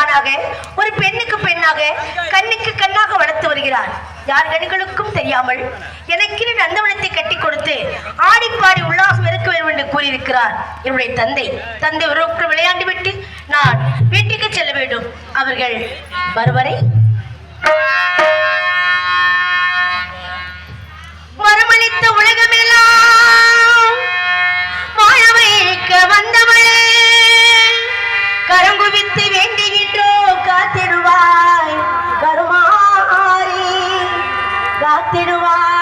ஆணுக்கு ஆணாக ஒரு பெண்ணுக்கு பெண்ணாக கண்ணுக்கு கண்ணாக வளர்த்து வருகிறார். யார் கண்களுக்கும் தெரியாமல் எனக்கு நந்தவனத்தை கட்டி கொடுத்து ஆடி பாடி உல்லாசம் இருக்க வேண்டும் என்று கூறியிருக்கிறார். என்னுடைய தந்தை தந்தை உறவுக்குள் விளையாண்டு விட்டு நான் வீட்டுக்கு செல்ல வேண்டும். அவர்கள் வருவரை 笑ってるわ